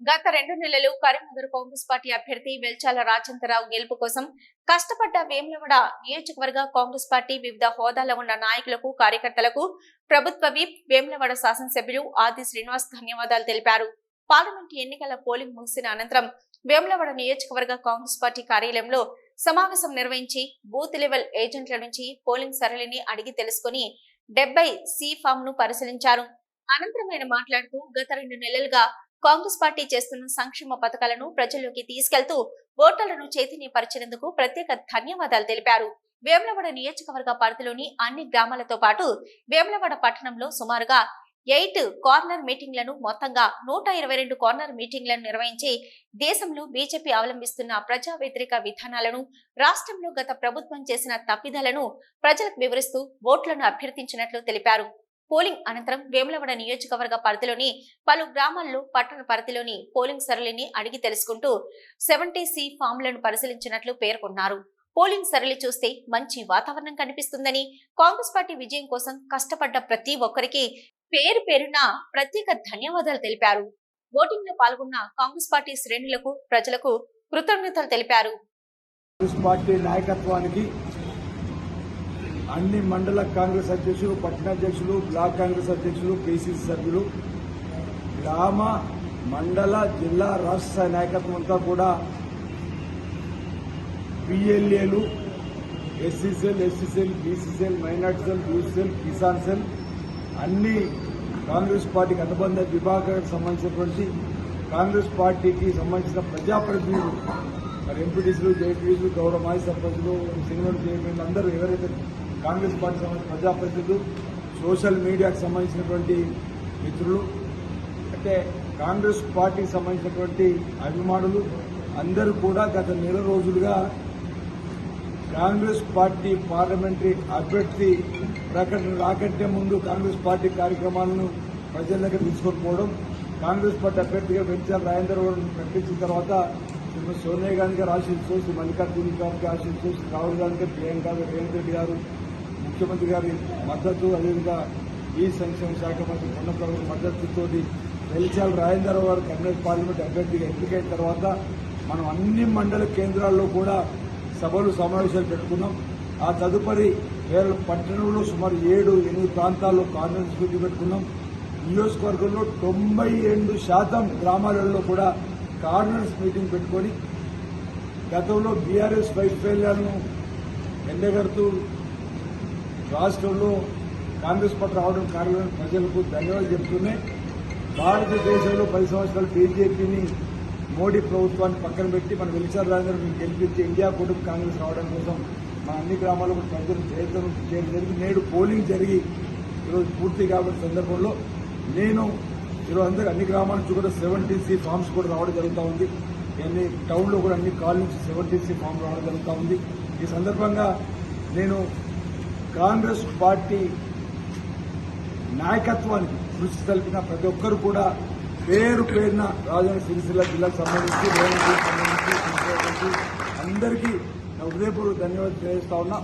గత రెండు నెలలు కరీంనగర్ కాంగ్రెస్ పార్టీ అభ్యర్థి వెల్చాల రాజేంద్రరావు గెలుపు కోసం కష్టపడ్డ వేములవాడ నియోజకవర్గ కాంగ్రెస్ పార్టీ వివిధ హోదాలో ఉన్న నాయకులకు కార్యకర్తలకు ప్రభుత్వ విప్ వేములవాడ శాసనసభ్యులు ఆది శ్రీనివాస్ ధన్యవాదాలు తెలిపారు. పార్లమెంట్ ఎన్నికల పోలింగ్ ముగిసిన అనంతరం వేములవాడ నియోజకవర్గ కాంగ్రెస్ పార్టీ కార్యాలయంలో సమావేశం నిర్వహించి బూత్ లెవెల్ ఏజెంట్ల నుంచి పోలింగ్ సరళిని అడిగి తెలుసుకుని డెబ్బై సి ఫామ్ను పరిశీలించారు. అనంతరం ఆయన మాట్లాడుతూ గత రెండు నెలలుగా కాంగ్రెస్ పార్టీ చేస్తున్న సంక్షేమ పథకాలను ప్రజల్లోకి తీసుకెళ్తూ ఓటర్లను చైతన్యపరిచినందుకు ప్రత్యేక ధన్యవాదాలు తెలిపారు. వేములవాడ నియోజకవర్గ పరిధిలోని అన్ని గ్రామాలతో పాటు వేములవాడ పట్టణంలో సుమారుగా ఎయిట్ కార్నర్ మీటింగ్లను మొత్తంగా నూట ఇరవై రెండు కార్నర్ మీటింగ్లను నిర్వహించి దేశంలో బీజేపీ అవలంబిస్తున్న ప్రజా వ్యతిరేక విధానాలను రాష్ట్రంలో గత ప్రభుత్వం చేసిన తప్పిదాలను ప్రజలకు వివరిస్తూ ఓట్లను అభ్యర్థించినట్లు తెలిపారు. పోలింగ్ అనంతరం వేములవాడ నియోజకవర్గ పరిధిలోని పలు గ్రామాల్లో పట్టణ పరిధిలోని పోలింగ్ సరళిని అడిగి తెలుసుకుంటూ సెవెంటీ సి ఫామ్లను పరిశీలించినట్లు పేర్కొన్నారు. పోలింగ్ సరళి చూస్తే మంచి వాతావరణం కనిపిస్తుందని కాంగ్రెస్ పార్టీ విజయం కోసం కష్టపడ్డ ప్రతి ఒక్కరికి పేరు పేరున ప్రత్యేక ధన్యవాదాలు తెలిపారు. ఓటింగ్లో పాల్గొన్న కాంగ్రెస్ పార్టీ శ్రేణులకు ప్రజలకు కృతజ్ఞతలు తెలిపారు. కాంగ్రెస్ పార్టీ నాయకత్వానికి అన్ని మండల కాంగ్రెస్ అధ్యక్షులు పట్టణాధ్యక్షులు బ్లాక్ కాంగ్రెస్ అధ్యక్షులు కేసీసీ సభ్యులు గ్రామ మండల జిల్లా రాష్ట్ర నాయకత్వం అంతా కూడా పిఎల్ఏలు SC cell SC cell BC cell minority cell youth cell Kisan cell అన్ని కాంగ్రెస్ పార్టీకి అనుబంధ విభాగాలకు సంబంధించినటువంటి కాంగ్రెస్ పార్టీకి సంబంధించిన ప్రజాప్రతినిధులు మరి ఎంపీటీసీలు జేపీలు గౌరవ మాజీ సర్పంచులు సింగనూరు చైర్మన్లు అందరూ ఎవరైతే కాంగ్రెస్ పార్టీ సంబంధించిన ప్రజాప్రతినిధులు సోషల్ మీడియాకు సంబంధించినటువంటి మిత్రులు అంటే కాంగ్రెస్ పార్టీకి సంబంధించినటువంటి అభిమానులు అందరూ కూడా గత నెల రోజులుగా కాంగ్రెస్ పార్టీ పార్లమెంటరీ అభ్యర్థి ప్రకటన రాకంటే ముందు కాంగ్రెస్ పార్టీ కార్యక్రమాలను ప్రజల దగ్గర తీసుకొని కాంగ్రెస్ పార్టీ అభ్యర్థిగా వెంచాల రాజేంద్ర ప్రకటించిన తర్వాత శ్రీమతి సోనియా గాంధీ గారు ఆశించు శ్రీ మల్లికార్జున గారికి ఆశించు శ్రీ రాహుల్ గాంధీ ప్రియాంక రేవంత్ రెడ్డి గారు ముఖ్యమంత్రి గారి మద్దతు అదేవిధంగా ఈ సంక్షేమ శాఖ మంత్రి పొన్నప్రభు మద్దతుతో వెలిచాల రాజేంద్ర గారు కర్నూలు పార్లమెంట్ అభ్యర్థిగా ఎంపికైన తర్వాత మనం అన్ని మండల కేంద్రాల్లో కూడా సభలు సమావేశాలు పెట్టుకున్నాం. ఆ తదుపరి వేరే పట్టణంలో సుమారు ఏడు ఎనిమిది ప్రాంతాల్లో కాన్ఫరెన్స్ మీటింగ్ పెట్టుకున్నాం. నియోజకవర్గంలో తొంభై రెండు శాతం గ్రామాలలో కూడా కాన్ఫరెన్స్ మీటింగ్ పెట్టుకొని గతంలో బీఆర్ఎస్ వైఫల్యాలను ఎండగడుతూ రాష్ట్రంలో కాంగ్రెస్ పార్టీ రావడం కారణం ప్రజలకు ధన్యవాదాలు చెప్తూనే భారతదేశంలో పది సంవత్సరాలు బీజేపీని మోడీ ప్రభుత్వాన్ని పక్కన పెట్టి మన వెలిసారి రాజేంద్ర గెలిపించి ఇండియా కూటమి కాంగ్రెస్ రావడం కోసం మా అన్ని గ్రామాల్లో కూడా ప్రజలు ప్రయత్నం చేయడం జరిగి నేడు పోలింగ్ జరిగి ఈరోజు పూర్తి కాబట్టి సందర్భంలో నేను ఈరోజు అందరూ అన్ని గ్రామాల నుంచి కూడా సెవెంటీసీ ఫామ్స్ కూడా రావడం జరుగుతూ ఉంది. అన్ని టౌన్లో కూడా అన్ని కాల్ నుంచి సెవెంటీసీ ఫామ్ రావడం జరుగుతూ ఉంది. ఈ సందర్భంగా నేను కాంగ్రెస్ పార్టీ నాయకత్వానికి కృషి తెలిపిన ప్రతి ఒక్కరు కూడా పేరు పేరున రాజధాని సిరిసిల్ల జిల్లాకు సంబంధించి రేవంత్ సంబంధించి అందరికీ నా హృదయపూర్వక ధన్యవాదాలు తెలియజేస్తా ఉన్నా.